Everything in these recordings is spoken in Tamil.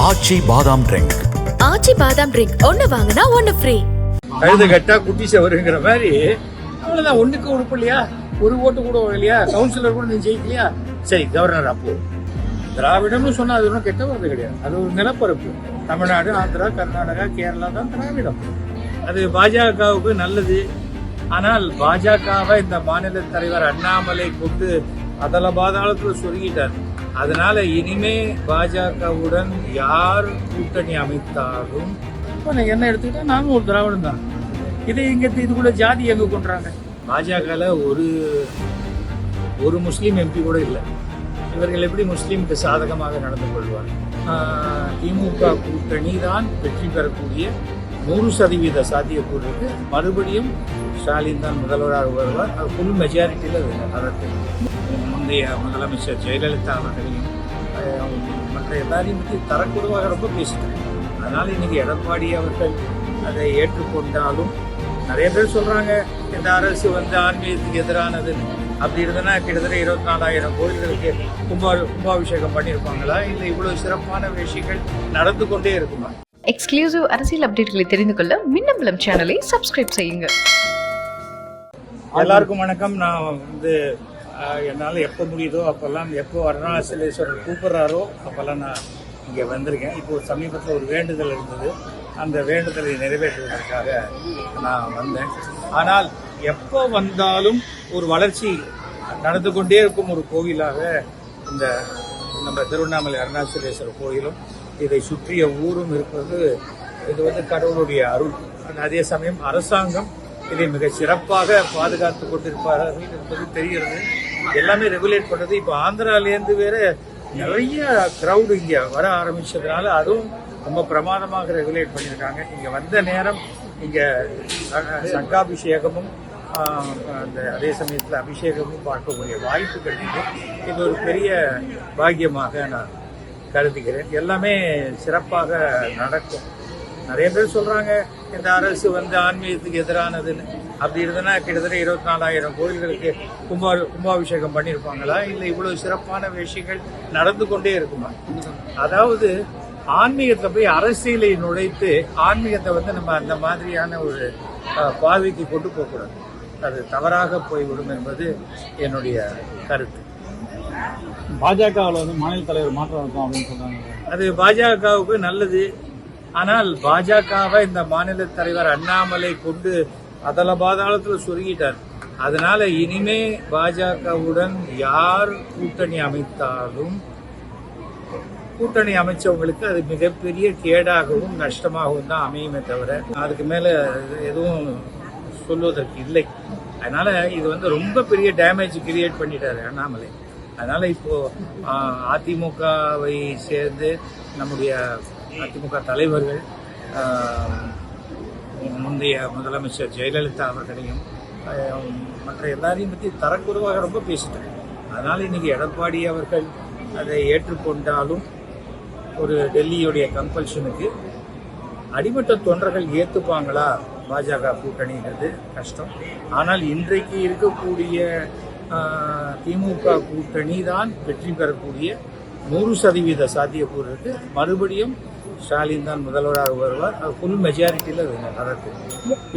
ஆச்சி பாதாம் ட்ரிங்க் ஆச்சி பாதாம் ட்ரிங்க் ஒன்னு வாங்கினா ஒன்னு ஃப்ரீ கழுத கட்டா குட்டி செவருங்கிற மாதிரி. அவ்வளவுதான் ஒண்ணுக்கு உறுப்பு இல்லையா? ஒரு ஓட்டு கூட இல்லையா? கவுன்சிலர் கூட நீ ஜெயிக்கலையா? சரி கவர்னர் அப்போ திராவிடம்னு சொன்னா அது ஒன்றும் கெட்ட வார்த்தை கிடையாது. அது ஒரு நிலப்பரப்பு. தமிழ்நாடு ஆந்திரா கர்நாடகா கேரளா தான் திராவிடம். அது பாஜகவுக்கு நல்லது. ஆனால் பாஜகவை இந்த மாநில தலைவர் அண்ணாமலை கொண்டு அதல பாதாளத்தில் சொருகிட்டார். அதனால இனிமே பாஜகவுடன் யார் கூட்டணி அமைத்தாலும் இப்போ நான் என்ன எடுத்துக்கிட்டா நானும் ஒரு திராவிடம் தான். இதை இங்க இது கூட ஜாதி எங்க கொண்டாங்க பாஜகவில் ஒரு ஒரு முஸ்லீம் எம்பி கூட இல்லை. இவர்கள் எப்படி முஸ்லீமுக்கு சாதகமாக நடந்து கொள்வார்? திமுக கூட்டணி தான் வெற்றி பெறக்கூடிய நூறு சதவீத சாத்தியக்கூறு இருக்கு மறுபடியும் ஸ்டாலின் தான் முதல்வராக வருவார். அது ஃபுல் மெஜாரிட்டியில் அது நடக்கும். முந்தைய முதலமைச்சர் ஜெயலலிதா அவர்களையும் மற்ற எல்லாரையும் பற்றி தரக்குறைவாக ரொம்ப பேசிட்டாங்க அதனால இன்னைக்கு எடப்பாடி அவர்கள் அதை ஏற்றுக்கொண்டாலும் நிறைய பேர் சொல்றாங்க இந்த அரசு வந்து ஆன்மீகத்துக்கு எதிரானதுன்னு அப்படி இருந்ததுன்னா கிட்டத்தட்ட இருபத்தி நாலாயிரம் கோயில்களுக்கு கும்பா கும்பாபிஷேகம் பண்ணியிருப்பாங்களா? இல்லை இவ்வளவு சிறப்பான விஷயங்கள் நடந்து கொண்டே இருக்குமா? எக்ஸ்க்ளூசிவ் அரசியல் அப்டேட்களை தெரிந்து கொள்ள மின்னம்பலம் சேனலை சப்ஸ்கிரைப் செய்யுங்க. எல்லாருக்கும் வணக்கம். நான் வந்து என்னால் எப்போ முடியுதோ அப்போல்லாம் எப்போ அருணாச்சலேஸ்வரர் கூப்பிட்றாரோ அப்போல்லாம் நான் இங்கே வந்திருக்கேன். இப்போ சமீபத்தில் ஒரு வேண்டுதல் இருந்தது. அந்த வேண்டுதலை நிறைவேற்றுவதற்காக நான் வந்தேன். ஆனால் எப்போ வந்தாலும் ஒரு வளர்ச்சி நடந்து கொண்டே இருக்கும் ஒரு கோவிலாக இந்த நம்ம திருவண்ணாமலை அருணாச்சலேஸ்வரர் கோயிலும் இதை சுற்றிய ஊரும் இருப்பது இது வந்து கடவுளுடைய அருள். அதே சமயம் அரசாங்கம் இதை மிக சிறப்பாக பாதுகாத்து கொண்டிருப்பார்கள் என்பது தெரிகிறது. எல்லாமே ரெகுலேட் பண்ணுறது இப்போ ஆந்திராலேருந்து வேற நிறைய க்ரௌடு இங்கே வர ஆரம்பிச்சதுனால அதுவும் ரொம்ப பிரமாதமாக ரெகுலேட் பண்ணியிருக்காங்க. இங்கே வந்த நேரம் இங்கே சங்காபிஷேகமும் அந்த அதே சமயத்தில் அபிஷேகமும் பார்க்கக்கூடிய வாய்ப்பு கிடைக்குது. இது ஒரு பெரிய பாக்கியமாக நான் கருதுகிறேன். எல்லாமே சிறப்பாக நடக்கும். நிறைய பேர் சொல்றாங்க இந்த அரசு வந்து ஆன்மீகத்துக்கு எதிரானதுன்னு. அப்படி இருந்ததுன்னா கிட்டத்தட்ட இருபத்தி நாலாயிரம் கோயில்களுக்கு கும்பா கும்பாபிஷேகம் பண்ணியிருப்பாங்களா இல்லை இவ்வளவு சிறப்பான விஷயங்கள் நடந்து கொண்டே இருக்குமா? அதாவது ஆன்மீகத்தை போய் அரசியலை நுழைத்து ஆன்மீகத்தை வந்து நம்ம அந்த மாதிரியான ஒரு பாதைக்கு கொண்டு போகக்கூடாது. அது தவறாக போய்விடும் என்பது என்னுடைய கருத்து. பாஜகவில் வந்து மாநில தலைவர் மாற்றம் இருக்கும் அப்படின்னு சொல்றாங்க. அது பாஜகவுக்கு நல்லது ஆனால் பாஜகவை இந்த மாநில தலைவர் அண்ணாமலை கொண்டு அதல பாதாளத்தில் சொருகிட்டார். அதனால இனிமே பாஜகவுடன் யார் கூட்டணி அமைத்தாலும் கூட்டணி அமைச்சவங்களுக்கு அது மிகப்பெரிய கேடாகவும் நஷ்டமாகவும் தான் அமையுமே தவிர அதுக்கு மேல எதுவும் சொல்வதற்கு இல்லை. அதனால இது வந்து ரொம்ப பெரிய டேமேஜ் கிரியேட் பண்ணிட்டாரு அண்ணாமலை. அதனால இப்போ அதிமுகவை சேர்ந்து நம்முடைய அதிமுக தலைவர்கள் முந்தைய முதலமைச்சர் ஜெயலலிதா அவர்களையும் மற்ற எல்லாரையும் பற்றி தரக்குறைவாக ரொம்ப பேசிட்டாங்க. அதனால் இன்றைக்கி எடப்பாடி அவர்கள் அதை ஏற்றுக்கொண்டாலும் ஒரு டெல்லியுடைய கம்பல்ஷனுக்கு அடிமட்ட தொண்டர்கள் ஏற்றுப்பாங்களா பாஜக கூட்டணிங்கிறது கஷ்டம். ஆனால் இன்றைக்கு இருக்கக்கூடிய திமுக கூட்டணி தான் வெற்றி பெறக்கூடிய நூறு சதவீத சாத்தியக்கூறு மறுபடியும் ஸ்டாலின் தான் முதல்வராக வருவார். அது ஃபுல் மெஜாரிட்டியில் அது நடக்கும்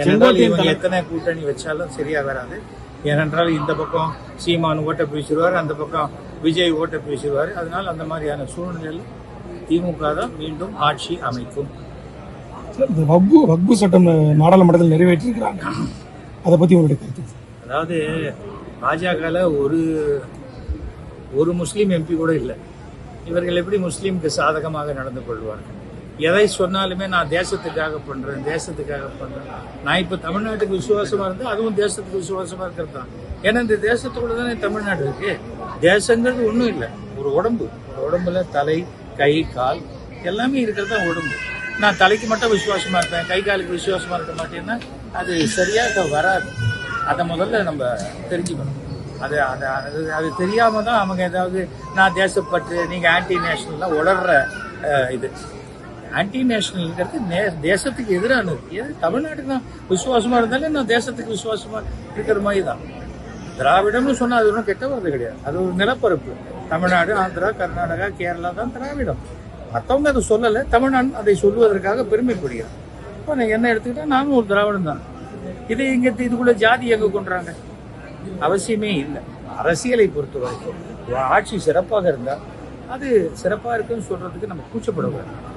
ஏனென்றால் இவங்க எத்தனை கூட்டணி வச்சாலும் சரியா வராது. ஏனென்றால் இந்த பக்கம் சீமான் ஓட்டை பேசிடுவார் அந்த பக்கம் விஜய் ஓட்டை பேசிடுவார் அதனால் அந்த மாதிரியான சூழ்நிலையில் திமுக தான் மீண்டும் ஆட்சி அமைக்கும். இந்த வக்பு வக்பு சட்டம் நாடாளுமன்றத்தில் நிறைவேற்றிருக்கிறாங்க அதை பத்தி உங்களுடைய கருத்து? அதாவது பாஜகவில் ஒரு ஒரு முஸ்லீம் எம்பி கூட இல்லை. இவர்கள் எப்படி முஸ்லீமுக்கு சாதகமாக நடந்து கொள்வார்கள்? எதை சொன்னாலுமே நான் தேசத்துக்காக பண்றேன் தேசத்துக்காக பண்றேன். நான் இப்ப தமிழ்நாட்டுக்கு விசுவாசமா இருந்தேன் அதுவும் தேசத்துக்கு விசுவாசமா இருக்கிறது தான். ஏன்னா இந்த தேசத்துக்குள்ள தானே தமிழ்நாடு இருக்கு. தேசங்கிறது ஒன்றும் இல்லை. ஒரு உடம்பு. ஒரு உடம்புல தலை கை கால் எல்லாமே இருக்கிறது தான் உடம்பு. நான் தலைக்கு மட்டும் விசுவாசமா இருப்பேன் கை காலுக்கு விசுவாசமா இருக்க மாட்டேன்னா அது சரியாக வராது. அதை முதல்ல நம்ம தெரிஞ்சுக்கணும். அது அது அது அது தெரியாம தான் அவங்க ஏதாவது நான் தேசப்பற்று நீங்க ஆன்டி நேஷனல்லாம் உளர்ற இது. ஆன்டி நேஷனல்ங்கிறது நே- தேசத்துக்கு எதிரானது எது தமிழ்நாட்டுக்கு தான் விசுவாசமாக இருந்தாலும் நான் தேசத்துக்கு விசுவாசமாக இருக்கிற மாதிரி தான். திராவிடம்னு சொன்னால் அது ஒன்றும் கெட்ட வருது கிடையாது. அது ஒரு நிலப்பரப்பு. தமிழ்நாடு ஆந்திரா கர்நாடகா கேரளா தான் திராவிடம். மற்றவங்க அதை சொல்லலை தமிழ்நாடு அதை சொல்லுவதற்காக பெருமைப்படுகிறார் இப்போ நான் என்ன எடுத்துக்கிட்டால் நானும் ஒரு திராவிடம் தான். இது இங்கே இதுக்குள்ளே ஜாதி எங்கே கொண்டுறாங்க? அவசியமே இல்லை. அரசியலை பொறுத்த வரைக்கும் ஆட்சி சிறப்பாக இருந்தால் அது சிறப்பாக இருக்குன்னு சொல்கிறதுக்கு நம்ம கூச்சப்படக்கூடாது.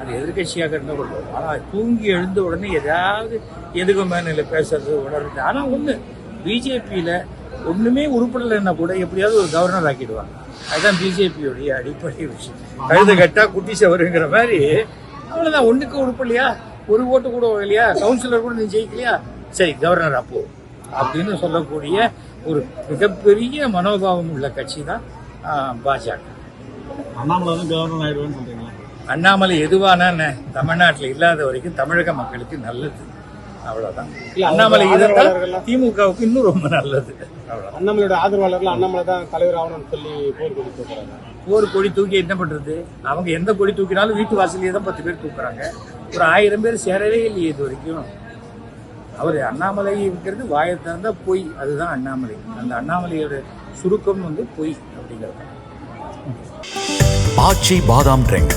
அது எதிர்கட்சியாக இருந்தால் கொள்ளும் ஆனால் தூங்கி எழுந்த உடனே ஏதாவது எதுக்கு மேலே பேசுறது உணர்றது. ஆனால் ஒன்று பிஜேபியில் ஒன்றுமே உருப்படலைன்னா கூட எப்படியாவது ஒரு கவர்னர் ஆக்கிடுவாங்க. அதுதான் பிஜேபியோடைய அடிப்படை விஷயம். கழுத கட்டா குட்டி சவருங்கிற மாதிரி அவ்வளோதான் ஒன்றுக்கு உருப்படலையா? ஒரு ஓட்டு கூட இல்லையா? கவுன்சிலர் கூட நீ ஜெயிக்கலையா? சரி கவர்னர் அப்போ அப்படின்னு சொல்லக்கூடிய ஒரு மிகப்பெரிய மனோபாவம் உள்ள கட்சி தான் பாஜக. அண்ணாமலை கவர்னர் ஆயிடுவேன்னு சொல்றீங்க. அண்ணாமலை எதுவானா என்ன, தமிழ்நாட்டுல இல்லாத வரைக்கும் தமிழக மக்களுக்கு நல்லது. அவ்வளவுதான். அண்ணாமலை இருந்தால் திமுகவுக்கு இன்னும் ரொம்ப நல்லது. அண்ணாமலையோட ஆதரவாளர்கள் அண்ணாமலை தான் தலைவர் ஆகணும்னு சொல்லி போர் கொடி போகிறாங்க ஒரு கொடி தூக்கி என்ன பண்றது? அவங்க எந்த கொடி தூக்கினாலும் வீட்டு வாசலையே தான் பத்து பேர் தூக்குறாங்க. ஒரு ஆயிரம் பேர் சேரவே இல்லையே இது வரைக்கும். அவர் அண்ணாமலை இருக்கிறது வாயை திறந்தா பொய். அதுதான் அண்ணாமலை. அந்த அண்ணாமலையோட சுருக்கம் வந்து பொய் அப்படிங்கிறது. ஆச்சி பாதாம் ட்ரிங்க்